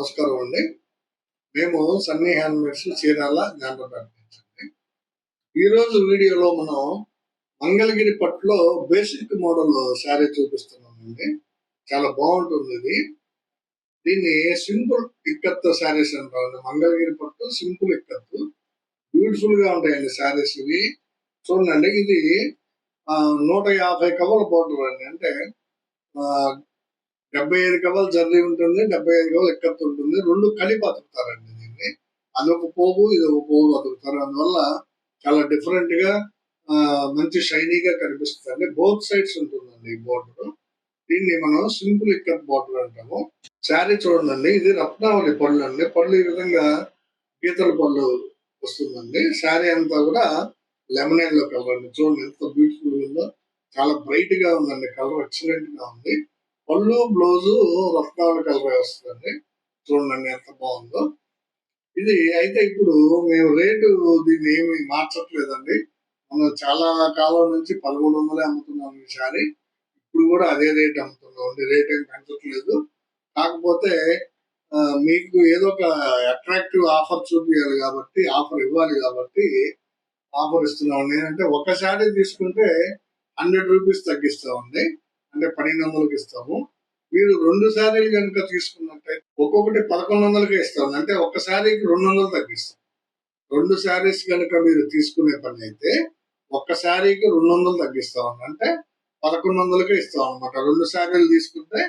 నమస్కారం అండి. మేము సన్నీ హ్యాండ్మేడ్స్ చీరాల జ్ఞాపకం ఈ రోజు వీడియోలో మనం మంగళగిరి పట్టులో బేసిక్ మోడల్ శారీ చూపిస్తున్నామండి. చాలా బాగుంటుంది ఇది. దీన్ని సింపుల్ ఇక్కత్ శారీస్ అంటామండి మంగళగిరి పట్టు సింపుల్ ఇక్కత్. బ్యూటిఫుల్గా ఉంటాయండి శారీస్ ఇవి. చూడండి ఇది ఆ, నూట యాభై కవర్ బోర్డర్ అండి. అంటే ఆ, డెబ్బై ఐదు కవలు జర్నీ ఉంటుంది డెబ్బై ఐదు కవలు ఎక్కత్తు ఉంటుంది. రెండు కలిపి అతుకుతారండి దీన్ని. అదొక పోగు ఇది ఒక పోగు అతుకుతారు అందువల్ల చాలా డిఫరెంట్గా ఆ, మంచి షైనీగా కనిపిస్తుంది బోత్ సైడ్స్ ఉంటుందండి ఈ బోర్డర్. దీన్ని మనం సింపుల్ ఇక్కత్ బోర్డర్ అంటాము. శారీ చూడండి ఇది రత్నావళి పళ్ళు అండి. పళ్ళు ఈ విధంగా గీతల పళ్ళు వస్తుందండి. శారీ అంతా కూడా లెమన్లో కలర్ అండి. చూడండి ఎంత బ్యూటిఫుల్ ఉందో. చాలా బ్రైట్గా ఉందండి. కలర్ ఎక్సలెంట్గా ఉంది. పళ్ళు బ్లౌజు రత్నాల కలర్ వస్తుందండి. చూడండి ఎంత బాగుందో. ఇది అయితే ఇప్పుడు మేము రేటు దీన్ని ఏమి మార్చట్లేదండి. మనం చాలా కాలం నుంచి పదమూడు వందలే అమ్ముతున్నాం ఈ ఇప్పుడు కూడా అదే రేట్ అమ్ముతున్నాం. అండి రేట్ ఏం పెంచట్లేదు. కాకపోతే ఆ, మీకు ఏదో ఒక అట్రాక్టివ్ ఆఫర్ చూపించాలి కాబట్టి ఆఫర్ ఇవ్వాలి కాబట్టి ఆఫర్ ఇస్తున్నాం. నేనంటే ఒక శారీ తీసుకుంటే హండ్రెడ్ రూపీస్ తగ్గిస్తామండి. అంటే పన్నెండు వందలకి ఇస్తాము. మీరు రెండు శారీలు కనుక తీసుకున్నట్టయితే ఒక్కొక్కటి పదకొండు వందలకి ఇస్తాం అంటే ఒక శారీకి రెండు వందలు తగ్గిస్తాం. రెండు శారీస్ కనుక మీరు తీసుకునే పని అయితే ఒక్క శారీకి రెండు వందలు తగ్గిస్తాం అంటే పదకొండు వందలకే ఇస్తాం అనమాట రెండు శారీలు తీసుకుంటే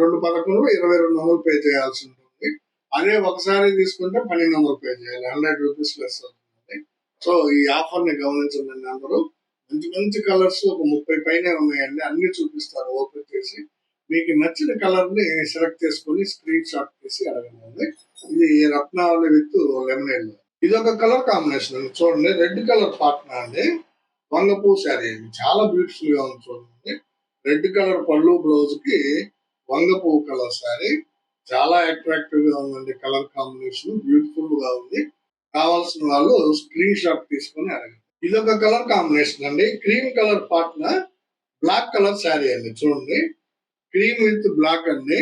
రెండు పదకొండు ఇరవై రెండు వందలు పే చేయాల్సి ఉంటుంది. అదే ఒకసారి తీసుకుంటే పన్నెండు వందలు పే చేయాలి. హండ్రెడ్ రూపీస్ లెస్ అవుతుంది. సో ఈ ఆఫర్ని గమనించండి అందరూ. మంచి మంచి కలర్స్ ఒక ముప్పై పైన ఉన్నాయండి. అన్ని చూపిస్తారు ఓపెన్ చేసి. మీకు నచ్చిన కలర్ని సెలెక్ట్ చేసుకొని స్క్రీన్ షాట్ చేసి అడగండి. ఇది రత్నావళి విత్ లెమనేడ్ ఇది ఒక కలర్ కాంబినేషన్ అండి. చూడండి రెడ్ కలర్ పాట్నా అండి. వంగపూ శారీ చాలా బ్యూటిఫుల్గా ఉంది చూడండి. రెడ్ కలర్ పళ్ళు బ్లౌజ్కి వంగపూ కలర్ శారీ. చాలా అట్రాక్టివ్గా ఉందండి కలర్ కాంబినేషన్ బ్యూటిఫుల్గా ఉంది. కావాల్సిన వాళ్ళు స్క్రీన్ షాట్ తీసుకొని అడగండి. ఇది ఒక కలర్ కాంబినేషన్ అండి. క్రీమ్ కలర్ పాట్న బ్లాక్ కలర్ శారీ అండి. చూడండి. క్రీమ్ విత్ బ్లాక్ అండి.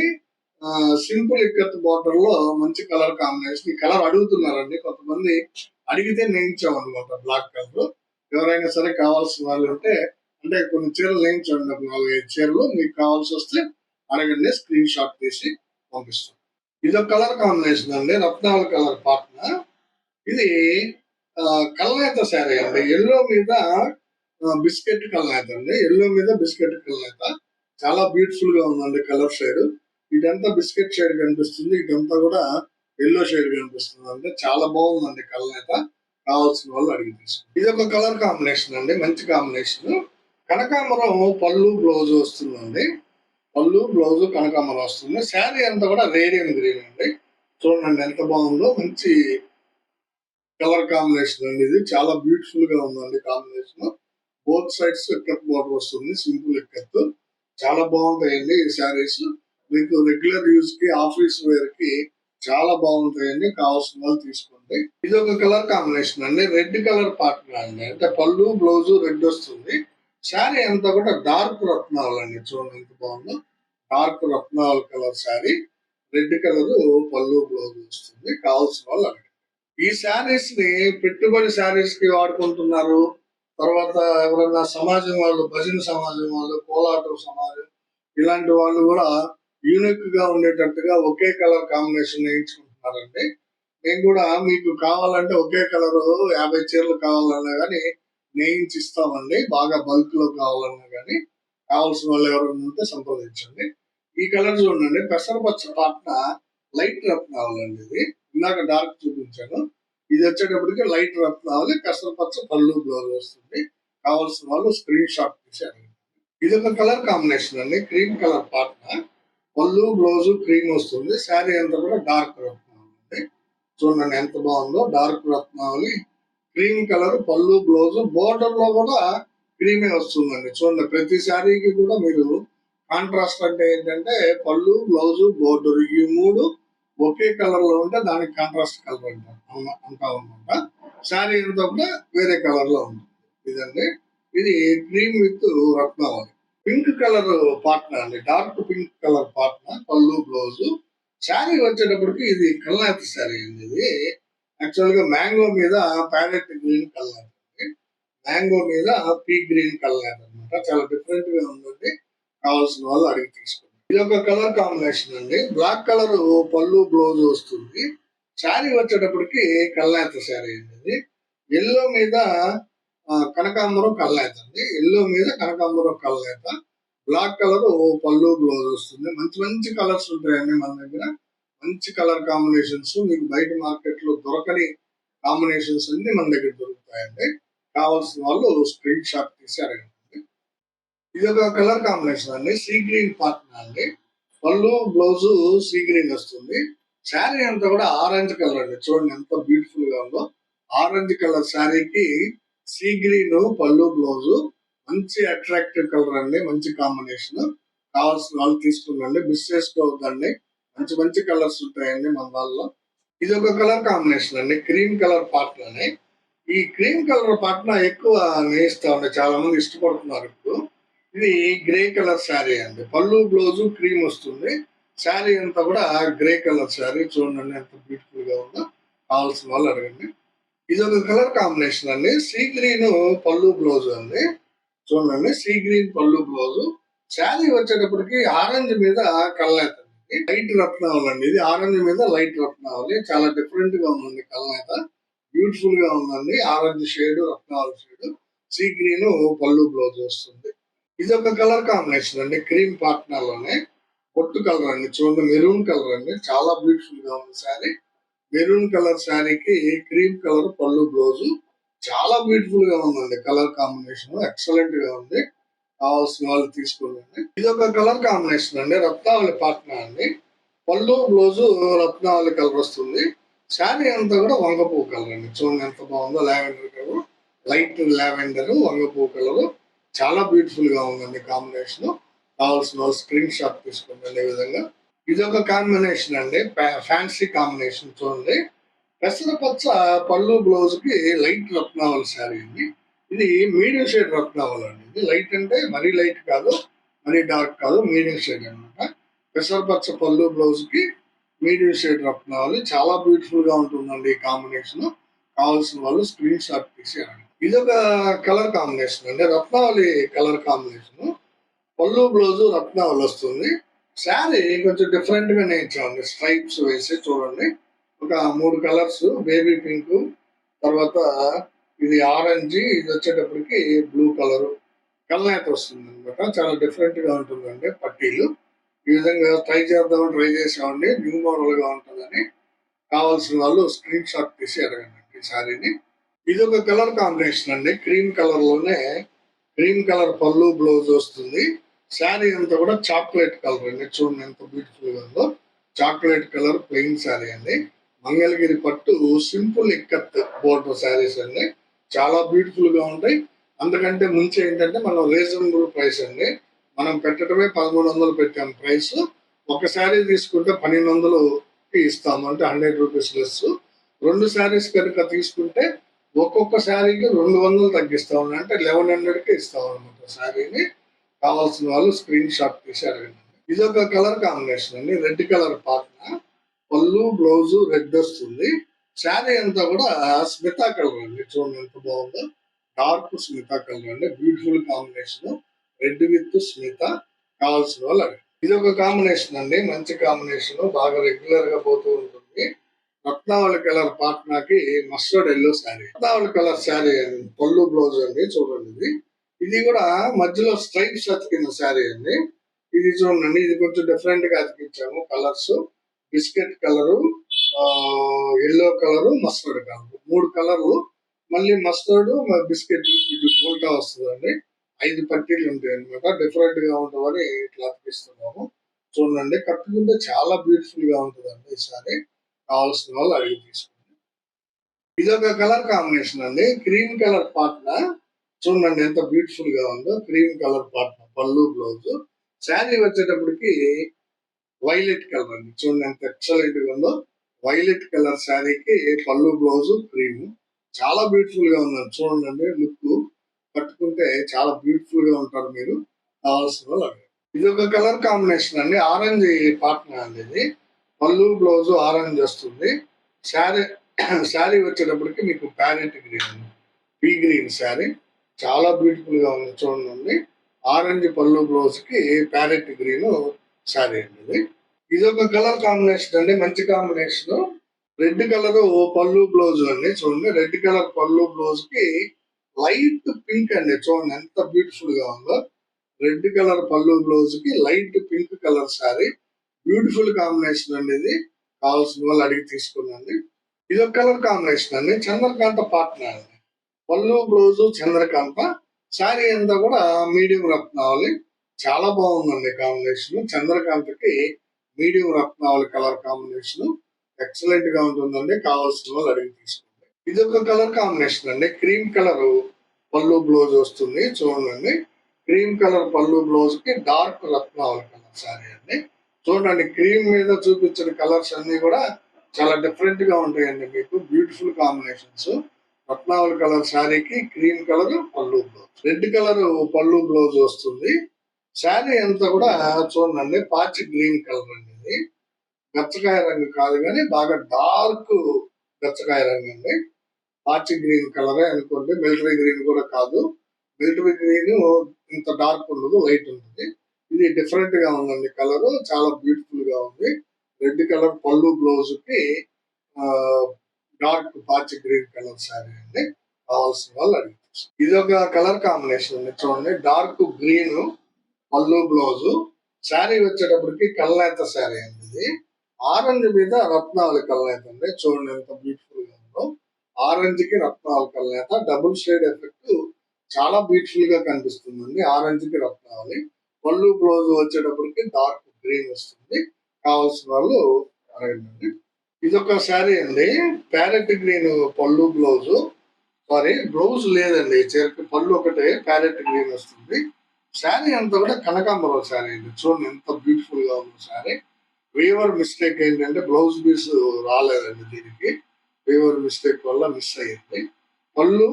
సింపుల్ ఇక్కత్ బార్డర్లో మంచి కలర్ కాంబినేషన్. ఈ కలర్ అడుగుతున్నారండి. కొంతమంది అడిగితే నేయించాం అనమాట బ్లాక్ కలర్. ఎవరైనా సరే కావాల్సిన వాళ్ళు ఉంటే అంటే కొన్ని చీరలు నేయించండి ఒక నాలుగైదు చీరలు. మీకు కావాల్సి వస్తే అడగండి స్క్రీన్ షాట్ తీసి పంపిస్తాం. ఇది ఒక కలర్ కాంబినేషన్ అండి. రత్నాల కలర్ పార్ట్న ఇది కల్నేత శారీ అండి. ఎల్లో మీద బిస్కెట్ కల్నేత అండి. ఎల్లో మీద బిస్కెట్ కల్నేత చాలా బ్యూటిఫుల్గా ఉందండి కలర్ షేడ్. ఇదంతా బిస్కెట్ షేడ్ కనిపిస్తుంది. ఇదంతా కూడా ఎల్లో షేడ్ కనిపిస్తుంది అంటే చాలా బాగుందండి కల్నేత కావాల్సిన వాళ్ళు అడిగి తీసుకుంటారు ఇది ఒక కలర్ కాంబినేషన్ అండి. మంచి కాంబినేషన్. కనకాంబరం పళ్ళు బ్లౌజ్ వస్తుందండి. పళ్ళు బ్లౌజ్ కనకాంబరం వస్తుంది. శారీ అంతా కూడా రేడియం గ్రీన్ అండి. చూడండి ఎంత బాగుందో. మంచి కలర్ కాంబినేషన్ అండి ఇది చాలా బ్యూటిఫుల్గా ఉందండి combination. Both sides ikat border వస్తుంది సింపుల్ ఎక్కత్ చాలా బాగుంటాయండి ఈ శారీస్ మీకు రెగ్యులర్ యూజ్కి ఆఫీస్ వేర్కి చాలా బాగుంటాయండి. కావాల్సిన వాళ్ళు తీసుకోండి. ఇది ఒక కలర్ కాంబినేషన్ అండి. రెడ్ కలర్ పార్ట్నర్ అండి. అంటే పళ్ళు బ్లౌజ్ రెడ్ వస్తుంది. శారీ అంతా కూడా డార్క్ రత్నాలు అండి. చూడండి ఎంత బాగుందో. డార్క్ రత్నాల colour sari red colour pallu blouse వస్తుంది. కావాల్సిన వాళ్ళు ఈ శారీస్ని పెట్టుబడి శారీస్కి వాడుకుంటున్నారు. తర్వాత ఎవరైనా సమాజం వాళ్ళు భజన సమాజం వాళ్ళు కోలాటం సమాజం ఇలాంటి వాళ్ళు కూడా యూనిక్గా ఉండేటట్టుగా ఒకే కలర్ కాంబినేషన్ వేయించుకుంటున్నారండి. మేము కూడా మీకు కావాలంటే ఒకే కలర్ యాభై చీరలు కావాలన్నా కానీ నేయించి ఇస్తామండి. బాగా బల్క్లో కావాలన్నా కానీ కావాల్సిన వాళ్ళు ఎవరైనా ఉంటే సంప్రదించండి. ఈ కలర్ చూడండి పెసరపచ్చ పాటన లైట్ రత్నాలండి ఇది. ఇందాక డార్క్ చూపించాను. ఇది వచ్చేటప్పటికి లైట్ రత్నావళి పచ్చ పళ్ళు బ్లౌజ్ వస్తుంది. కావాల్సిన వాళ్ళు స్క్రీన్ షాట్ తీసి ఇది ఒక కలర్ కాంబినేషన్ అండి. క్రీమ్ కలర్ పాటన పళ్ళు బ్లౌజ్ క్రీమ్ వస్తుంది. శారీ అంతా కూడా డార్క్ రత్నావళి అండి చూడండి ఎంత బాగుందో డార్క్ రత్నావళి క్రీమ్ కలర్ పళ్ళు బ్లౌజ్ బోర్డర్లో కూడా క్రీమే వస్తుందండి. చూడండి ప్రతి శారీకి కూడా మీరు కాంట్రాస్ట్ అంటే ఏంటంటే పళ్ళు బ్లౌజ్ బోర్డర్ ఈ మూడు ఒకే కలర్లో ఉంటే దానికి కాంట్రాస్ట్ కలర్ అంటారు అంటాం అనమాట శారీ అంతా కూడా వేరే కలర్లో ఉంటుంది. ఇదండి. ఇది క్రీమ్ విత్ రత్నావళి. పింక్ కలర్ పార్ట్నర్ అండి. Dark pink colour partner pallu blouse sari వచ్చేటప్పటికి ఇది కల్నాథ్ శారీ అండి ఇది. యాక్చువల్గా మ్యాంగో మీద ప్యారెట్ గ్రీన్ కల్నాథ్ అండి. మ్యాంగో మీద పీ గ్రీన్ కల్నాథ్ అన్నమాట. చాలా డిఫరెంట్గా ఉందండి. కావాల్సిన వాళ్ళు అడిగి తీసుకోండి ఇది ఒక కలర్ కాంబినేషన్ అండి. బ్లాక్ కలర్ పళ్ళు బ్లౌజ్ వస్తుంది. శారీ వచ్చేటప్పటికి కల్నాథ్ శారీ అండి. ఎల్లో మీద కనకాంబరం కల్నేత అండి. ఎల్లో మీద కనకాంబరం కల్నేత బ్లాక్ కలర్ పళ్ళు బ్లౌజ్ వస్తుంది. మంచి మంచి కలర్స్ ఉంటాయండి మన దగ్గర. మంచి కలర్ కాంబినేషన్స్ మీకు బయట మార్కెట్లో దొరకని కాంబినేషన్స్ అన్ని మన దగ్గర దొరుకుతాయండి. కావాల్సిన వాళ్ళు స్క్రీన్ షాట్ తీసి అడగండి. ఇది ఒక కలర్ కాంబినేషన్ అండి. సీ గ్రీన్ పార్ట్నర్ అండి. పళ్ళు బ్లౌజ్ సీ గ్రీన్ వస్తుంది. శారీ అంతా కూడా ఆరెంజ్ కలర్ అండి. చూడండి ఎంత బ్యూటిఫుల్గా ఉందో. ఆరెంజ్ కలర్ శారీకి సీ గ్రీన్ పళ్ళు బ్లౌజ్ మంచి అట్రాక్టివ్ కలర్ అండి. మంచి కాంబినేషన్ కావాల్సిన వాళ్ళు తీసుకున్నాండి మిస్ చేసుకోవద్దండి. మంచి మంచి కలర్స్ ఉంటాయండి మన వాళ్ళలో. ఇది ఒక కలర్ కాంబినేషన్ అండి. క్రీమ్ కలర్ పార్ట్నర్ అని. ఈ క్రీమ్ కలర్ పాటన ఎక్కువ నేయిస్తా ఉండే. చాలా మంది ఇష్టపడుతున్నారు ఇప్పుడు. ఇది గ్రే కలర్ శారీ అండి. పళ్ళు బ్లౌజ్ క్రీమ్ వస్తుంది. శారీ అంతా కూడా గ్రే కలర్ శారీ. చూడండి ఎంత బ్యూటిఫుల్గా ఉందో. కావాల్సిన వాళ్ళు అడగండి. ఇది ఒక కలర్ కాంబినేషన్ అండి. సీ గ్రీన్ పళ్ళు బ్లౌజ్ అండి. చూడండి sea green pallu blouse. Sari వచ్చేటప్పటికి ఆరెంజ్ మీద కళ్ళైత లైట్ రత్నావళి అండి. ఇది ఆరెంజ్ మీద లైట్ రత్నావళి. చాలా డిఫరెంట్గా ఉందండి కల్నేత బ్యూటిఫుల్గా ఉందండి. ఆరెంజ్ షేడ్ రత్నావళి షేడ్. సీ గ్రీన్ పళ్ళు బ్లౌజ్ వస్తుంది. ఇది ఒక కలర్ కాంబినేషన్ అండి. క్రీమ్ పార్ట్నర్లోనే పొట్టు కలర్ అండి. చూడండి మెరూన్ కలర్ అండి. చాలా బ్యూటిఫుల్గా ఉంది శారీ. మెరూన్ కలర్ శారీకి క్రీమ్ కలర్ పళ్ళు బ్లౌజ్ చాలా బ్యూటిఫుల్గా ఉందండి. కలర్ కాంబినేషన్ ఎక్సలెంట్గా ఉంది. కావాల్సిన వాళ్ళు తీసుకోండి ఇది ఒక కలర్ కాంబినేషన్ అండి. రత్నావళి పాట్నా అండి. పళ్ళు బ్లౌజ్ రత్నావళి కలర్ వస్తుంది. శారీ అంతా కూడా వంగపూ కలర్ అండి. చూడండి ఎంత బాగుందో లావెండర్ కలర్. లైట్ లావెండర్ వంగపూ కలర్. చాలా బ్యూటిఫుల్గా ఉందండి కాంబినేషన్ కావాల్సిన వాళ్ళు స్క్రీన్ షాట్ తీసుకోండి ఈ విధంగా. ఇది ఒక కాంబినేషన్ అండి. ఫ్యాన్సీ కాంబినేషన్ చూడండి. పెసరపచ్చ పళ్ళు బ్లౌజ్కి లైట్ రత్నావల్ శారీ అండి. ఇది మీడియం షేడ్ రత్నావల్ అండి. ఇది లైట్ అంటే మరీ లైట్ కాదు మరీ డార్క్ కాదు మీడియం షేడ్ అనమాట పెసరపచ్చ పళ్ళు బ్లౌజ్కి మీడియం షేడ్ రత్నావళి చాలా బ్యూటిఫుల్గా ఉంటుందండి ఈ కాంబినేషన్ కావాల్సిన వాళ్ళు స్క్రీన్ షాట్ తీసేయాలి ఇది ఒక కలర్ కాంబినేషన్ అండి. రత్నావళి కలర్ కాంబినేషన్. పళ్ళు బ్లౌజు రత్నావళి వస్తుంది. శారీ కొంచెం డిఫరెంట్గా నేర్చామండి స్ట్రైప్స్ వేసి చూడండి. ఒక మూడు కలర్స్ బేబీ పింక్ తర్వాత ఇది ఆరెంజ్ ఇది వచ్చేటప్పటికి బ్లూ కలర్. కల్నేత వస్తుంది అనమాట చాలా డిఫరెంట్గా ఉంటుందండి పట్టీలు. ఈ విధంగా ట్రై చేద్దాం ట్రై చేసామండి న్యూ మోడల్గా ఉంటుందని కావాల్సిన వాళ్ళు స్క్రీన్ షాట్ తీసి అడగండి ఈ శారీని. ఇది ఒక కలర్ కాంబినేషన్ అండి. క్రీమ్ కలర్లోనే క్రీమ్ కలర్ పళ్ళు బ్లౌజ్ వస్తుంది. శారీ అంతా కూడా చాక్లెట్ కలర్ అండి. చూడండి ఎంత బ్యూటిఫుల్గా ఉందో. చాక్లెట్ కలర్ ప్లెయిన్ శారీ అండి. మంగళగిరి పట్టు సింపుల్ ఇక్కత్ బోర్డర్ శారీస్ అండి. చాలా బ్యూటిఫుల్గా ఉంటాయి. అందుకంటే ముందు ఏంటంటే మనం రీజనబుల్ ప్రైస్ అండి. మనం పెట్టడమే పదమూడు వందలు పెట్టాం ప్రైస్ ఒక శారీ తీసుకుంటే పన్నెండు వందలు ఇస్తాము. అంటే హండ్రెడ్ రూపీస్ లెస్. రెండు శారీస్ కనుక తీసుకుంటే ఒక్కొక్క శారీకి రెండు వందలు తగ్గిస్తాం అంటే లెవెన్ హండ్రెడ్కి ఇస్తాం అనమాట శారీని కావాల్సిన వాళ్ళు స్క్రీన్ షాట్ తీసి అడగండి. ఇది ఒక కలర్ కాంబినేషన్ అండి. రెడ్ కలర్ పాత్ర. పళ్ళు బ్లౌజ్ రెడ్ వస్తుంది. శారీ అంతా కూడా స్మితా కలర్ అండి. చూడండి ఎంత బాగుందో. డార్క్ స్మితా కలర్ అండి. బ్యూటిఫుల్ కాంబినేషన్ రెడ్ విత్ స్మిత కావాల్సిన వాళ్ళు అడగండి. ఇది ఒక కాంబినేషన్ అండి. మంచి కాంబినేషన్ బాగా రెగ్యులర్గా పోతూ ఉంటుంది. రత్నావళి కలర్ పాట్నాకి మస్టర్డ్ ఎల్లో శారీ. రత్నావళి కలర్ శారీ అండి. పళ్ళు బ్లౌజ్ అండి. చూడండి ఇది. ఇది కూడా మధ్యలో స్ట్రైప్స్ అతికిన శారీ అండి. ఇది చూడండి. ఇది కొంచెం డిఫరెంట్గా అతికించాము. Colours biscuit colour yellow colour mustard colour మూడు కలర్లు మళ్ళీ మస్టర్డ్ బిస్కెట్ ఇది ఉల్టా వస్తుందండి. ఐదు పట్టీలు ఉంటాయి అనమాట డిఫరెంట్గా ఉంటుందని ఇట్లా అతికిస్తున్నాము. చూడండి. కట్టుకుంటే చాలా బ్యూటిఫుల్గా ఉంటుందండి ఈ సారీ కావాల్సిన వాళ్ళు అడిగి తీసుకోండి ఇది ఒక కలర్ కాంబినేషన్ అండి. క్రీమ్ కలర్ పాట్న? చూడండి ఎంత బ్యూటిఫుల్గా ఉందో. క్రీమ్ కలర్ పాట్న పళ్ళు బ్లౌజ్. శారీ వచ్చేటప్పటికి వైలెట్ కలర్ అండి. చూడండి ఎంత ఎక్సలెంట్గా ఉందో. వైలెట్ కలర్ శారీకి పళ్ళు బ్లౌజ్ క్రీమ్. చాలా బ్యూటిఫుల్గా ఉందండి. చూడండి లుక్ కట్టుకుంటే చాలా బ్యూటిఫుల్గా ఉంటారు మీరు. కావాల్సిన వాళ్ళు ఇది ఒక కలర్ కాంబినేషన్ అండి. ఆరెంజ్ పార్ట్నర్ అండి ఇది. పళ్ళు బ్లౌజ్ ఆరెంజ్ వస్తుంది శారీ శారీ వచ్చేటప్పటికి మీకు parrot green pea green sari. చాలా బ్యూటిఫుల్గా ఉంది చూడండి. ఆరెంజ్ పళ్ళు బ్లౌజ్కి ప్యారెట్ గ్రీన్ శారీ అండి ఇది. ఇది ఒక కలర్ కాంబినేషన్ అండి. మంచి కాంబినేషన్. రెడ్ కలర్ పళ్ళు బ్లౌజ్ అండి. చూడండి రెడ్ కలర్ పళ్ళు బ్లౌజ్కి లైట్ పింక్ అండి. చూడండి ఎంత బ్యూటిఫుల్గా ఉందో. రెడ్ కలర్ పళ్ళు బ్లౌజ్కి light pink colour sari. Beautiful combination అండి ఇది కావాల్సిన వాళ్ళు అడిగి తీసుకున్నాను ఇది ఒక కలర్ కాంబినేషన్ అండి. చంద్రకాంత పాట్నా అండి. పళ్ళు బ్లౌజ్ చంద్రకాంత. శారీ అంతా కూడా మీడియం రత్నావళి చాలా బాగుందండి కాంబినేషన్ చంద్రకాంతకి మీడియం రత్నావళి కలర్ కాంబినేషన్ ఎక్సలెంట్గా ఉంటుందండి. కావాల్సిన వాళ్ళు అడిగి తీసుకోండి. ఇది ఒక కలర్ కాంబినేషన్ అండి. క్రీమ్ కలర్ పళ్ళు బ్లౌజ్ వస్తుంది. చూడండి. క్రీమ్ కలర్ పళ్ళు బ్లౌజ్కి డార్క్ రత్నావళి కలర్ శారీ అండి. చూడండి క్రీమ్ మీద చూపించిన కలర్స్ అన్ని కూడా చాలా డిఫరెంట్గా ఉంటాయండి మీకు. బ్యూటిఫుల్ కాంబినేషన్స్ రత్నావళి కలర్ శారీకి క్రీమ్ కలర్ పళ్ళు బ్లౌజ్. రెడ్ కలర్ పళ్ళు బ్లౌజ్ వస్తుంది. శారీ అంతా కూడా చూడండి పాచి గ్రీన్ కలర్ అండి ఇది. గచ్చకాయ రంగు కాదు కానీ బాగా డార్క్ గచ్చకాయ రంగు అండి. పాచి గ్రీన్ కలరే అనుకోండి మిలిటరీ గ్రీన్ కూడా కాదు. మిలిటరీ గ్రీన్ ఇంత డార్క్ ఉండదు లైట్ ఉంటుంది ఇది డిఫరెంట్గా ఉందండి కలర్ చాలా బ్యూటిఫుల్గా ఉంది. రెడ్ కలర్ పళ్ళు బ్లౌజ్కి డార్క్ పాచి గ్రీన్ కలర్ శారీ అండి. కావాల్సిన వాళ్ళు అడిగి ఇది ఒక కలర్ కాంబినేషన్ అండి. చూడండి డార్క్ గ్రీన్ పళ్ళు బ్లౌజ్ శారీ వచ్చేటప్పటికి కల్నేత శారీ అండి ఇది. ఆరెంజ్ మీద రత్నావళి కల్నేత అండి. చూడండి ఎంత బ్యూటిఫుల్గా ఉందో. ఆరెంజ్కి రత్నావళి కల్నేత డబుల్ షేడ్ ఎఫెక్ట్ చాలా బ్యూటిఫుల్గా కనిపిస్తుందండి. ఆరెంజ్కి రత్నావళి. పళ్ళు బ్లౌజ్ వచ్చేటప్పటికి డార్క్ గ్రీన్ వస్తుంది. కావాల్సిన వాళ్ళు అడగండి. ఇది ఒక శారీ అండి. ప్యారెట్ గ్రీన్ పళ్ళు బ్లౌజ్. సారీ బ్లౌజ్ లేదండి. చీరకి పళ్ళు ఒకటే ప్యారెట్ గ్రీన్ వస్తుంది. శారీ అంతా కూడా కనకాంబరం శారీ అండి. చూడండి ఎంత బ్యూటిఫుల్గా ఉంది శారీ. వీవర్ మిస్టేక్ ఏంటంటే బ్లౌజ్ పీస్ రాలేదండి దీనికి. వీవర్ మిస్టేక్ వల్ల మిస్ అయ్యింది. పళ్ళు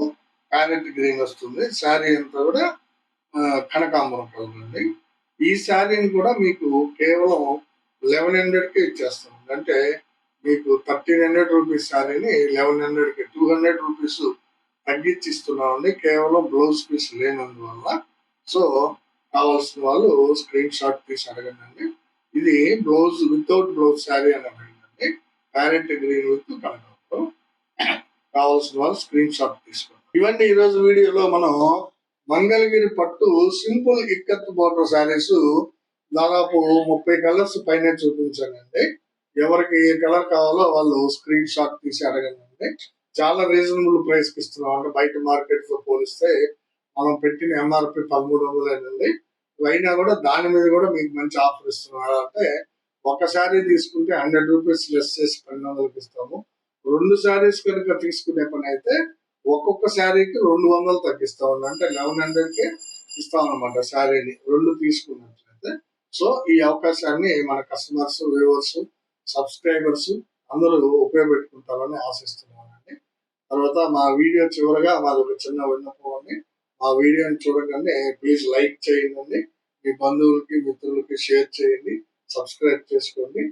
ప్యారెట్ గ్రీన్ వస్తుంది. శారీ అంతా కూడా కనకాంబరం కలర్ అండి ఈ శారీని కూడా మీకు కేవలం లెవెన్ హండ్రెడ్కి ఇచ్చేస్తాం. అంటే మీకు థర్టీన్ హండ్రెడ్ రూపీస్ శారీని లెవెన్ హండ్రెడ్కి టూ హండ్రెడ్ రూపీస్ తగ్గించి ఇస్తున్నామండి. కేవలం బ్లౌజ్ పీస్ లేనందువల్ల. సో కావాల్సిన వాళ్ళు స్క్రీన్ షాట్ తీసి అడగండి ఇది బ్లౌజ్ వితౌట్ బ్లౌజ్ శారీ అని అడగండి ప్యారెంట్ గ్రీన్ విత్ కనకాంబరం. కావాల్సిన వాళ్ళు స్క్రీన్ షాట్ తీసుకోండి. ఇవన్నీ ఈ రోజు వీడియోలో మనం మంగళగిరి పట్టు సింపుల్ ఇక్కత్ బోర్డర్ శారీస్ దాదాపు ముప్పై కలర్స్ పైన చూపించానండి. ఎవరికి ఏ కలర్ కావాలో వాళ్ళు స్క్రీన్ షాట్ తీసి అడగండి. చాలా రీజనబుల్ ప్రైస్కి ఇస్తున్నాం అంటే బయట మార్కెట్తో పోలిస్తే మనం పెట్టిన ఎంఆర్పి పదమూడు వందలేనండి. అయినా కూడా దాని మీద కూడా మీకు మంచి ఆఫర్ ఇస్తున్నారు అంటే ఒక శారీ తీసుకుంటే హండ్రెడ్ రూపీస్ లెస్ చేసి పన్నెండు వందలకి ఇస్తాము. రెండు శారీస్ కనుక తీసుకునే పని అయితే ఒక్కొక్క శారీకి రెండు వందలు తగ్గిస్తామండి అంటే లెవెన్ హండ్రెడ్కి ఇస్తాం అనమాట శారీని రెండు తీసుకున్నట్లయితే. సో ఈ అవకాశాన్ని మన కస్టమర్స్ వ్యూవర్స్ సబ్స్క్రైబర్స్ అందరూ ఉపయోగపెట్టుకుంటారని ఆశిస్తున్నానండి. తర్వాత మా వీడియో చివరగా మాది ఒక చిన్న విన్నపం అండి. మా వీడియోని చూడగానే ప్లీజ్ లైక్ చేయండి. మీ బంధువులకి మిత్రులకి షేర్ చేయండి. సబ్స్క్రైబ్ చేసుకోండి.